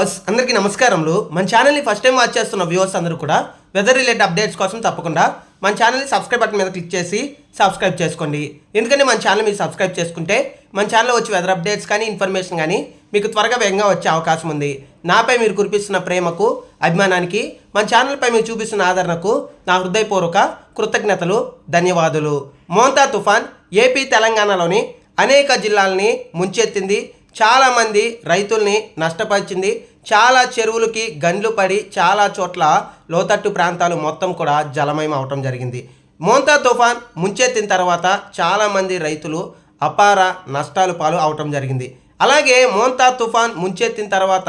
Viewers అందరికీ నమస్కారములు. మన ఛానల్ని ఫస్ట్ టైం వాచ్ చేస్తున్న వ్యూవర్స్ అందరూ కూడా వెదర్ రిలేటెడ్ అప్డేట్స్ కోసం తప్పకుండా మన ఛానల్ని సబ్స్క్రైబ్ బటన్ మీద క్లిక్ చేసి సబ్స్క్రైబ్ చేసుకోండి. ఎందుకంటే మన ఛానల్ మీరు సబ్స్క్రైబ్ చేసుకుంటే మన ఛానల్లో వచ్చి వెదర్ అప్డేట్స్ కానీ ఇన్ఫర్మేషన్ కానీ మీకు త్వరగా వేగంగా వచ్చే అవకాశం ఉంది. నాపై మీరు కురిపిస్తున్న ప్రేమకు అభిమానానికి మన ఛానల్పై మీరు చూపిస్తున్న ఆదరణకు నా హృదయపూర్వక కృతజ్ఞతలు ధన్యవాదాలు. మోంతా తుఫాన్ ఏపీ తెలంగాణలోని అనేక జిల్లాలని ముంచెత్తింది. చాలామంది రైతుల్ని నష్టపరిచింది. చాలా చెరువులకి గండ్లు పడి చాలా చోట్ల లోతట్టు ప్రాంతాలు మొత్తం కూడా జలమయం అవటం జరిగింది. మోంతా తుఫాన్ ముంచెత్తిన తర్వాత చాలామంది రైతులు అపార నష్టాలు పాలు అవటం జరిగింది. అలాగే మోంతా తుఫాన్ ముంచెత్తిన తర్వాత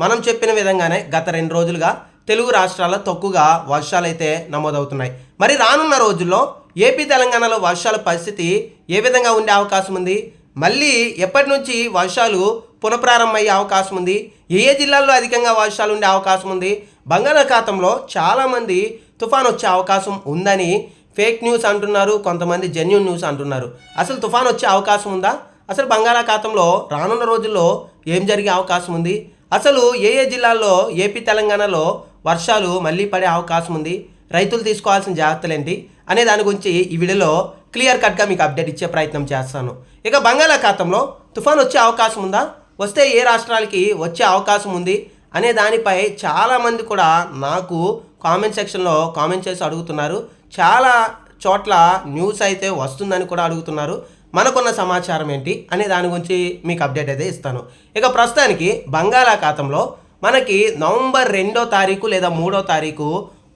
మనం చెప్పిన విధంగానే గత రెండు రోజులుగా తెలుగు రాష్ట్రాల్లో తక్కువగా వర్షాలైతే నమోదవుతున్నాయి. మరి రానున్న రోజుల్లో ఏపీ తెలంగాణలో వర్షాల పరిస్థితి ఏ విధంగా ఉండే అవకాశం ఉంది? మళ్ళీ ఎప్పటి నుంచి వర్షాలు పునఃప్రారంభమయ్యే అవకాశం ఉంది ఏ ఏ జిల్లాల్లో అధికంగా వర్షాలు ఉండే అవకాశం ఉంది బంగాళాఖాతంలో చాలామంది తుఫాన్ వచ్చే అవకాశం ఉందని ఫేక్ న్యూస్ అంటున్నారు. కొంతమంది జెన్యున్ న్యూస్ అంటున్నారు. అసలు తుఫాన్ వచ్చే అవకాశం ఉందా? అసలు బంగాళాఖాతంలో రానున్న రోజుల్లో ఏం జరిగే అవకాశం ఉంది? అసలు ఏ ఏ జిల్లాల్లో ఏపీ తెలంగాణలో వర్షాలు మళ్ళీ పడే అవకాశం ఉంది? రైతులు తీసుకోవాల్సిన జాగ్రత్తలు ఏంటి అనే దాని గురించి ఈ వీడియోలో క్లియర్ కట్గా మీకు అప్డేట్ ఇచ్చే ప్రయత్నం చేస్తాను. ఇక బంగాళాఖాతంలో తుఫాన్ వచ్చే అవకాశం ఉందా? వస్తే ఏ రాష్ట్రాలకి వచ్చే అవకాశం ఉంది అనే దానిపై చాలామంది కూడా నాకు కామెంట్ సెక్షన్లో కామెంట్ చేసి అడుగుతున్నారు. చాలా చోట్ల న్యూస్ అయితే వస్తుందని కూడా అడుగుతున్నారు. మనకున్న సమాచారం ఏంటి అనే దాని గురించి మీకు అప్డేట్ అయితే ఇస్తాను. ఇక ప్రస్తుతానికి బంగాళాఖాతంలో మనకి నవంబర్ రెండో తారీఖు లేదా మూడో తారీఖు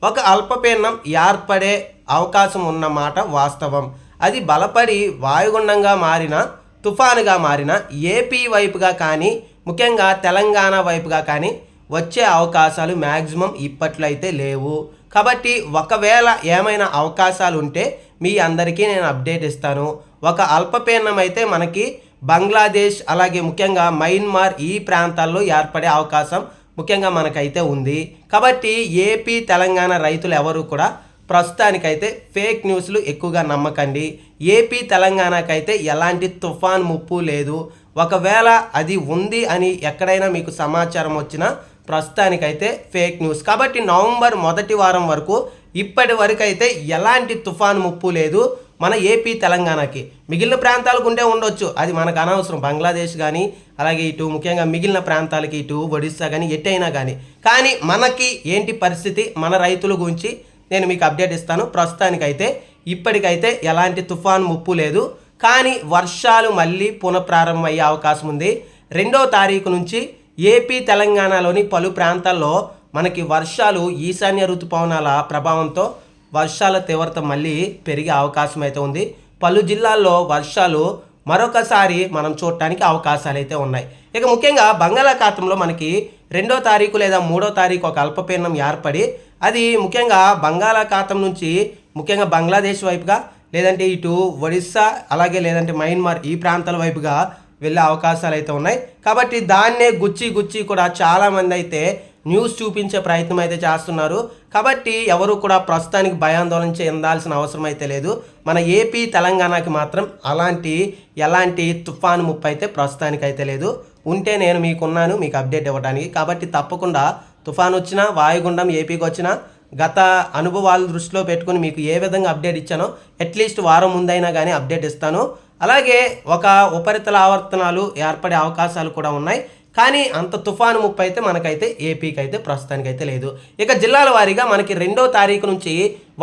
ఒక అల్పపీడనం ఏర్పడే అవకాశం ఉన్నమాట వాస్తవం. అది బలపడి వాయుగుండంగా మారిన తుఫానుగా మారిన ఏపీ వైపుగా కానీ ముఖ్యంగా తెలంగాణ వైపుగా కానీ వచ్చే అవకాశాలు మ్యాక్సిమం ఇప్పట్లో అయితే లేవు. కాబట్టి ఒకవేళ ఏమైనా అవకాశాలు ఉంటే మీ అందరికీ నేను అప్డేట్ ఇస్తాను. ఒక అల్పపీడనం అయితే మనకి బంగ్లాదేశ్ అలాగే ముఖ్యంగా మయన్మార్ ఈ ప్రాంతాల్లో ఏర్పడే అవకాశం ముఖ్యంగా మనకైతే ఉంది. కాబట్టి ఏపీ తెలంగాణ రైతులు ఎవరు కూడా ప్రస్తుతానికైతే ఫేక్ న్యూస్లు ఎక్కువగా నమ్మకండి. ఏపీ తెలంగాణకైతే ఎలాంటి తుఫాన్ ముప్పు లేదు. ఒకవేళ అది ఉంది అని ఎక్కడైనా మీకు సమాచారం వచ్చినా ప్రస్తుతానికైతే ఫేక్ న్యూస్. కాబట్టి నవంబర్ మొదటి వారం వరకు ఇప్పటి వరకు అయితే ఎలాంటి తుఫాన్ ముప్పు లేదు మన ఏపీ తెలంగాణకి. మిగిలిన ప్రాంతాలకు ఉండే ఉండొచ్చు. అది మనకు అనవసరం. బంగ్లాదేశ్ కానీ అలాగే ఇటు ముఖ్యంగా మిగిలిన ప్రాంతాలకి ఇటు ఒడిస్సా కానీ ఎట్టయినా కానీ కానీ మనకి ఏంటి పరిస్థితి? మన రైతుల గురించి నేను మీకు అప్డేట్ ఇస్తాను. ప్రస్తుతానికైతే ఇప్పటికైతే ఎలాంటి తుఫాన్ ముప్పు లేదు. కానీ వర్షాలు మళ్ళీ పునఃప్రారంభం అయ్యే అవకాశం ఉంది. రెండో తారీఖు నుంచి ఏపీ తెలంగాణలోని పలు ప్రాంతాల్లో మనకి వర్షాలు ఈశాన్య ఋతుపవనాల ప్రభావంతో వర్షాల తీవ్రత మళ్ళీ పెరిగే అవకాశం అయితే ఉంది. పలు జిల్లాల్లో వర్షాలు మరొకసారి మనం చూడటానికి అవకాశాలు అయితే ఉన్నాయి. ఇక ముఖ్యంగా బంగాళాఖాతంలో మనకి రెండో తారీఖు లేదా మూడో తారీఖు ఒక అల్పపీడనం ఏర్పడి అది ముఖ్యంగా బంగాళాఖాతం నుంచి ముఖ్యంగా బంగ్లాదేశ్ వైపుగా లేదంటే ఇటు ఒడిస్సా అలాగే లేదంటే మయన్మార్ ఈ ప్రాంతాల వైపుగా వెళ్ళే అవకాశాలు అయితే ఉన్నాయి. కాబట్టి దాన్నే గుచ్చి గుచ్చి కూడా చాలామంది అయితే న్యూస్ చూపించే ప్రయత్నం అయితే చేస్తున్నారు. కాబట్టి ఎవరు కూడా ప్రస్తుతానికి భయాందోళన చెందాల్సిన అవసరం అయితే లేదు. మన ఏపీ తెలంగాణకి మాత్రం అలాంటి ఎలాంటి తుఫాను ముప్పు అయితే ప్రస్తుతానికి అయితే లేదు. ఉంటే నేను మీకున్నాను మీకు అప్డేట్ ఇవ్వడానికి. కాబట్టి తప్పకుండా తుఫాన్ వచ్చినా వాయుగుండం ఏపీకి వచ్చినా గత అనుభవాలు దృష్టిలో పెట్టుకుని మీకు ఏ విధంగా అప్డేట్ ఇచ్చానో అట్లీస్ట్ వారం ముందైనా కానీ అప్డేట్ ఇస్తాను. అలాగే ఒక ఉపరితల ఆవర్తనాలు ఏర్పడే అవకాశాలు కూడా ఉన్నాయి. కానీ అంత తుఫాను ముప్పు అయితే మనకైతే ఏపీకి అయితే ప్రస్తుతానికైతే లేదు. ఇక జిల్లాల వారీగా మనకి రెండో తారీఖు నుంచి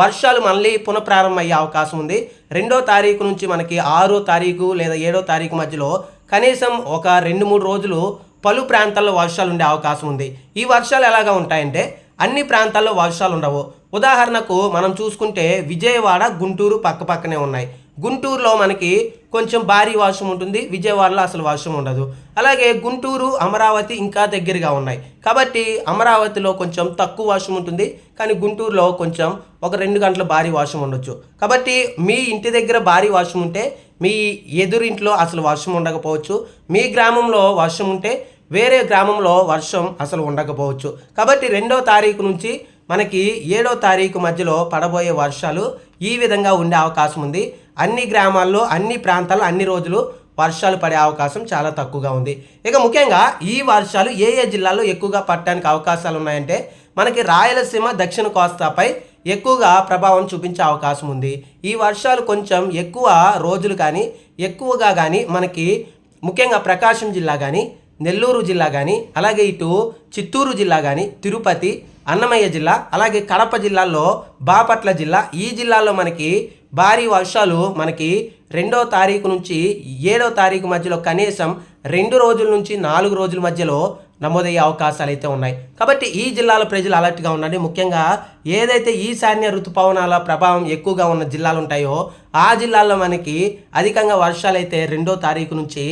వర్షాలు మళ్ళీ పునఃప్రారంభం అయ్యే అవకాశం ఉంది. రెండో తారీఖు నుంచి మనకి ఆరో తారీఖు లేదా ఏడో తారీఖు మధ్యలో కనీసం ఒక రెండు మూడు రోజులు పలు ప్రాంతాల్లో వర్షాలు ఉండే అవకాశం ఉంది. ఈ వర్షాలు ఎలాగా ఉంటాయంటే అన్ని ప్రాంతాల్లో వర్షాలు ఉండవు. ఉదాహరణకు మనం చూసుకుంటే విజయవాడ గుంటూరు పక్కపక్కనే ఉన్నాయి. గుంటూరులో మనకి కొంచెం భారీ వర్షం ఉంటుంది విజయవాడలో అసలు వర్షం ఉండదు. అలాగే గుంటూరు అమరావతి ఇంకా దగ్గరగా ఉన్నాయి. కాబట్టి అమరావతిలో కొంచెం తక్కువ వర్షం ఉంటుంది కానీ గుంటూరులో కొంచెం ఒక రెండు గంటల భారీ వర్షం ఉండొచ్చు. కాబట్టి మీ ఇంటి దగ్గర భారీ వర్షం ఉంటే మీ ఎదురింట్లో అసలు వర్షం ఉండకపోవచ్చు. మీ గ్రామంలో వర్షం ఉంటే వేరే గ్రామంలో వర్షం అసలు ఉండకపోవచ్చు. కాబట్టి రెండో తారీఖు నుంచి మనకి ఏడో తారీఖు మధ్యలో పడబోయే వర్షాలు ఈ విధంగా ఉండే అవకాశం ఉంది. అన్ని గ్రామాల్లో అన్ని ప్రాంతాల్లో అన్ని రోజులు వర్షాలు పడే అవకాశం చాలా తక్కువగా ఉంది. ఇక ముఖ్యంగా ఈ వర్షాలు ఏ ఏ జిల్లాల్లో ఎక్కువగా పడటానికి అవకాశాలు ఉన్నాయంటే మనకి రాయలసీమ దక్షిణ కోస్తాపై ఎక్కువగా ప్రభావం చూపించే అవకాశం ఉంది. ఈ వర్షాలు కొంచెం ఎక్కువ రోజులు కానీ ఎక్కువగా కానీ మనకి ముఖ్యంగా ప్రకాశం జిల్లా కానీ నెల్లూరు జిల్లా కానీ అలాగే ఇటు చిత్తూరు జిల్లా కానీ తిరుపతి అన్నమయ్య జిల్లా అలాగే కడప జిల్లాల్లో బాపట్ల జిల్లా ఈ జిల్లాలో మనకి భారీ వర్షాలు మనకి రెండో తారీఖు నుంచి ఏడో తారీఖు మధ్యలో కనీసం రెండు రోజుల నుంచి నాలుగు రోజుల మధ్యలో నమోదయ్యే అవకాశాలు అయితే ఉన్నాయి. కాబట్టి ఈ జిల్లాల ప్రజలు అలర్ట్గా ఉండండి. ముఖ్యంగా ఏదైతే ఈశాన్య ఋతుపవనాల ప్రభావం ఎక్కువగా ఉన్న జిల్లాలు ఉంటాయో ఆ జిల్లాల్లో మనకి అధికంగా వర్షాలు అయితే రెండో తారీఖు నుంచి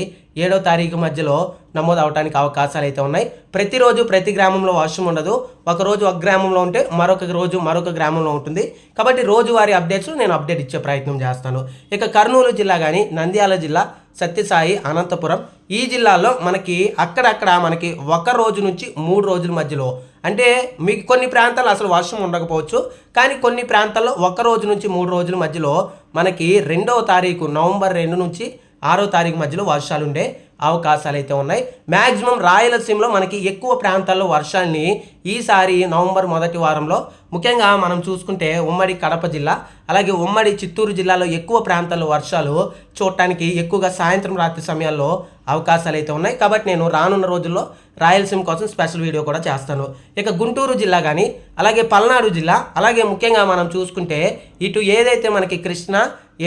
ఏడో తారీఖు మధ్యలో నమోదు అవడానికి అవకాశాలు అయితే ఉన్నాయి ప్రతిరోజు ప్రతి గ్రామంలో వర్షం ఉండదు. ఒక రోజు ఒక గ్రామంలో ఉంటే మరొక రోజు మరొక గ్రామంలో ఉంటుంది. కాబట్టి రోజువారీ అప్డేట్స్ నేను అప్డేట్ ఇచ్చే ప్రయత్నం చేస్తాను. ఇక కర్నూలు జిల్లా కానీ నంద్యాల జిల్లా సత్యసాయి అనంతపురం ఈ జిల్లాలో మనకి అక్కడక్కడ మనకి ఒక రోజు నుంచి మూడు రోజుల మధ్యలో అంటే మీకు కొన్ని ప్రాంతాల్లో అసలు వర్షం ఉండకపోవచ్చు. కానీ కొన్ని ప్రాంతాల్లో ఒక రోజు నుంచి మూడు రోజుల మధ్యలో మనకి రెండవ తారీఖు నవంబర్ రెండు నుంచి ఆరో తారీఖు మధ్యలో వర్షాలు ఉండే అవకాశాలు అయితే ఉన్నాయి. మ్యాక్సిమం రాయలసీమలో మనకి ఎక్కువ ప్రాంతాల్లో వర్షాల్ని ఈసారి నవంబర్ మొదటి వారంలో ముఖ్యంగా మనం చూసుకుంటే ఉమ్మడి కడప జిల్లా అలాగే ఉమ్మడి చిత్తూరు జిల్లాలో ఎక్కువ ప్రాంతాల్లో వర్షాలు చూడటానికి ఎక్కువగా సాయంత్రం రాత్రి సమయాల్లో అవకాశాలు అయితే ఉన్నాయి. కాబట్టి నేను రానున్న రోజుల్లో రాయలసీమ కోసం స్పెషల్ వీడియో కూడా చేస్తాను. ఇక గుంటూరు జిల్లా కానీ అలాగే పల్నాడు జిల్లా అలాగే ముఖ్యంగా మనం చూసుకుంటే ఇటు ఏదైతే మనకి కృష్ణ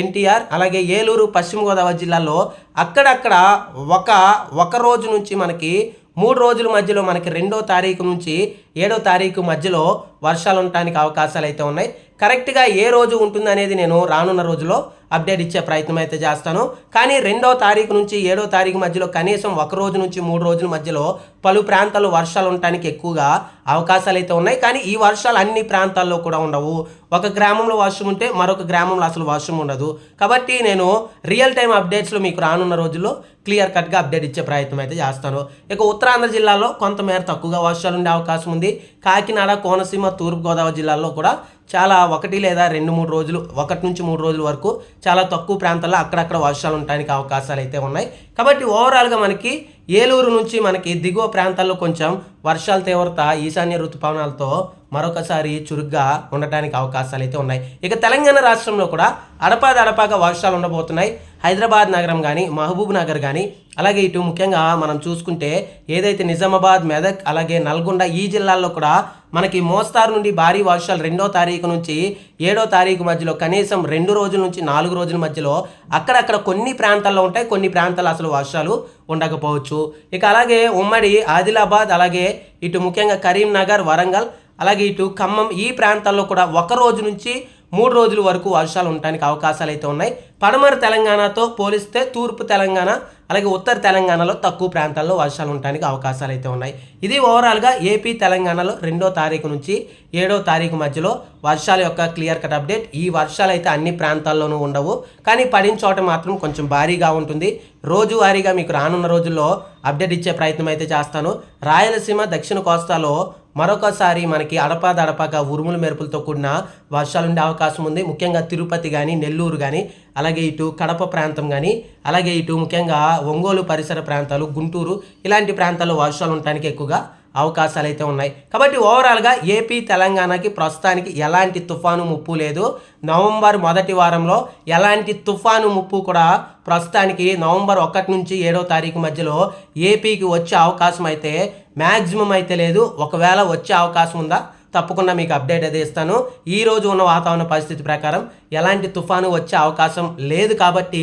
ఎన్టీఆర్ అలాగే ఏలూరు పశ్చిమ గోదావరి జిల్లాలో అక్కడక్కడ ఒక ఒక రోజు నుంచి మనకి మూడు రోజుల మధ్యలో మనకి రెండో తారీఖు నుంచి ఏడో తారీఖు మధ్యలో వర్షాలు ఉండటానికి అవకాశాలు అయితే ఉన్నాయి. కరెక్ట్గా ఏ రోజు ఉంటుంది అనేది నేను రానున్న రోజులో అప్డేట్ ఇచ్చే ప్రయత్నం అయితే చేస్తాను. కానీ రెండో తారీఖు నుంచి ఏడో తారీఖు మధ్యలో కనీసం ఒక రోజు నుంచి మూడు రోజుల మధ్యలో పలు ప్రాంతాల్లో వర్షాలు ఉండటానికి ఎక్కువగా అవకాశాలు అయితే ఉన్నాయి. కానీ ఈ వర్షాలు అన్ని ప్రాంతాల్లో కూడా ఉండవు. ఒక గ్రామంలో వర్షం ఉంటే మరొక గ్రామంలో అసలు వర్షం ఉండదు. కాబట్టి నేను రియల్ టైం అప్డేట్స్లో మీకు రానున్న రోజుల్లో క్లియర్ కట్గా అప్డేట్ ఇచ్చే ప్రయత్నం అయితే చేస్తాను. ఇక ఉత్తరాంధ్ర జిల్లాలో కొంతమేర తక్కువగా వర్షాలు ఉండే అవకాశం ఉంది. కాకినాడ కోనసీమ తూర్పుగోదావరి జిల్లాల్లో కూడా చాలా ఒకటి లేదా రెండు మూడు రోజులు ఒకటి నుంచి మూడు రోజుల వరకు చాలా తక్కువ ప్రాంతాల్లో అక్కడక్కడ వర్షాలు ఉండడానికి అవకాశాలు అయితే ఉన్నాయి. కాబట్టి ఓవరాల్గా మనకి ఏలూరు నుంచి మనకి దిగువ ప్రాంతాల్లో కొంచెం వర్షాల తీవ్రత ఈశాన్య ఋతుపవనాలతో మరొకసారి చురుగ్గా ఉండటానికి అవకాశాలు అయితే ఉన్నాయి. ఇక తెలంగాణ రాష్ట్రంలో కూడా అడపాదడపాగా వర్షాలు ఉండబోతున్నాయి. హైదరాబాద్ నగరం కానీ మహబూబ్ నగర్ కానీ అలాగే ఇటు ముఖ్యంగా మనం చూసుకుంటే ఏదైతే నిజామాబాద్ మెదక్ అలాగే నల్గొండ ఈ జిల్లాల్లో కూడా మనకి మోస్తారు నుండి భారీ వర్షాలు రెండో తారీఖు నుంచి ఏడో తారీఖు మధ్యలో కనీసం రెండు రోజుల నుంచి నాలుగు రోజుల మధ్యలో అక్కడక్కడ కొన్ని ప్రాంతాల్లో ఉంటాయి. కొన్ని ప్రాంతాల్లో అసలు వర్షాలు ఉండకపోవచ్చు. ఇక అలాగే ఉమ్మడి ఆదిలాబాద్ అలాగే ఇటు ముఖ్యంగా కరీంనగర్ వరంగల్ అలాగే ఇటు ఖమ్మం ఈ ప్రాంతాల్లో కూడా ఒక రోజు నుంచి మూడు రోజుల వరకు వర్షాలు ఉండడానికి అవకాశాలు అయితే ఉన్నాయి. పడమర తెలంగాణతో పోలిస్తే తూర్పు తెలంగాణ అలాగే ఉత్తర తెలంగాణలో తక్కువ ప్రాంతాల్లో వర్షాలు ఉండడానికి అవకాశాలు అయితే ఉన్నాయి. ఇది ఓవరాల్గా ఏపీ తెలంగాణలో రెండో తారీఖు నుంచి ఏడో తారీఖు మధ్యలో వర్షాల యొక్క క్లియర్ కట్ అప్డేట్. ఈ వర్షాలు అయితే అన్ని ప్రాంతాల్లోనూ ఉండవు. కానీ పడిన చోట మాత్రం కొంచెం భారీగా ఉంటుంది. రోజువారీగా మీకు రానున్న రోజుల్లో అప్డేట్ ఇచ్చే ప్రయత్నం అయితే చేస్తాను. రాయలసీమ దక్షిణ కోస్తాలో మరొకసారి మనకి అడపాదడపాగా ఉరుములు మెరుపులతో కూడిన వర్షాలు ఉండే అవకాశం ఉంది. ముఖ్యంగా తిరుపతి కానీ నెల్లూరు కానీ అలాగే ఇటు కడప ప్రాంతం కానీ అలాగే ఇటు ముఖ్యంగా ఒంగోలు పరిసర ప్రాంతాలు గుంటూరు ఇలాంటి ప్రాంతాల్లో వర్షాలు ఉండటానికి ఎక్కువగా అవకాశాలు అయితే ఉన్నాయి. కాబట్టి ఓవరాల్గా ఏపీ తెలంగాణకి ప్రస్తుతానికి ఎలాంటి తుఫాను ముప్పు లేదు. నవంబర్ మొదటి వారంలో ఎలాంటి తుఫాను ముప్పు కూడా ప్రస్తుతానికి నవంబర్ ఒకటి నుంచి ఏడో తారీఖు మధ్యలో ఏపీకి వచ్చే అవకాశం అయితే మ్యాక్సిమం అయితే లేదు. ఒకవేళ వచ్చే అవకాశం ఉందా? తప్పకుండా మీకు అప్డేట్ అయితే ఇస్తాను. ఈరోజు ఉన్న వాతావరణ పరిస్థితి ప్రకారం ఎలాంటి తుఫాను వచ్చే అవకాశం లేదు కాబట్టి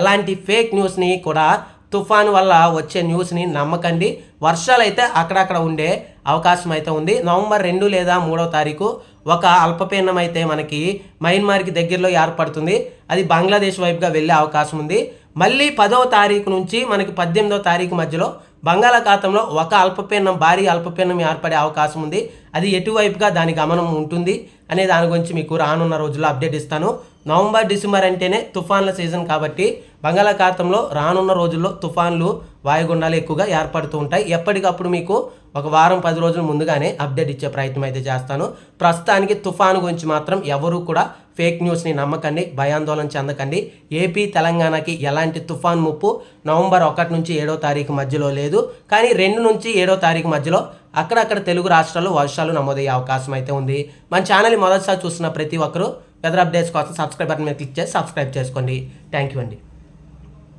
ఎలాంటి ఫేక్ న్యూస్ని కూడా తుఫాను వల్ల వచ్చే న్యూస్ని నమ్మకండి. వర్షాలు అయితే అక్కడక్కడ ఉండే అవకాశం అయితే ఉంది. నవంబర్ రెండు లేదా మూడో తారీఖు ఒక అల్పపీడనం అయితే మనకి మయన్మార్కి దగ్గరలో ఏర్పడుతుంది. అది బంగ్లాదేశ్ వైపుగా వెళ్ళే అవకాశం ఉంది. మళ్ళీ పదవ తారీఖు నుంచి మనకి పద్దెనిమిదవ తారీఖు మధ్యలో బంగాళాఖాతంలో ఒక అల్పపీడనం భారీ అల్పపీడనం ఏర్పడే అవకాశం ఉంది. అది ఎటువైపుగా దాని గమనం ఉంటుంది అనే దాని గురించి మీకు రానున్న రోజుల్లో అప్డేట్ ఇస్తాను. నవంబర్ డిసెంబర్ అంటేనే తుఫాన్ల సీజన్ కాబట్టి బంగాళాఖాతంలో రానున్న రోజుల్లో తుఫాన్లు వాయుగుండాలు ఎక్కువగా ఏర్పడుతూ ఉంటాయి. ఎప్పటికప్పుడు మీకు ఒక వారం పది రోజుల ముందుగానే అప్డేట్ ఇచ్చే ప్రయత్నం అయితే చేస్తాను. ప్రస్తుతానికి తుఫాను గురించి మాత్రం ఎవరూ కూడా ఫేక్ న్యూస్ని నమ్మకండి భయాందోళన చెందకండి. ఏపీ తెలంగాణకి ఎలాంటి తుఫాన్ ముప్పు నవంబర్ ఒకటి నుంచి ఏడో తారీఖు మధ్యలో లేదు. కానీ రెండు నుంచి ఏడో తారీఖు మధ్యలో అక్కడక్కడ తెలుగు రాష్ట్రాల్లో వర్షాలు నమోదయ్యే అవకాశం అయితే ఉంది. మన ఛానల్ మొదటిసారి చూస్తున్న ప్రతి ఒక్కరూ వెదర్ అప్డేట్స్ కోసం సబ్స్క్రైబ్ బటన్ మీద క్లిక్ చేసి సబ్స్క్రైబ్ చేసుకోండి. థ్యాంక్ యూ అండి.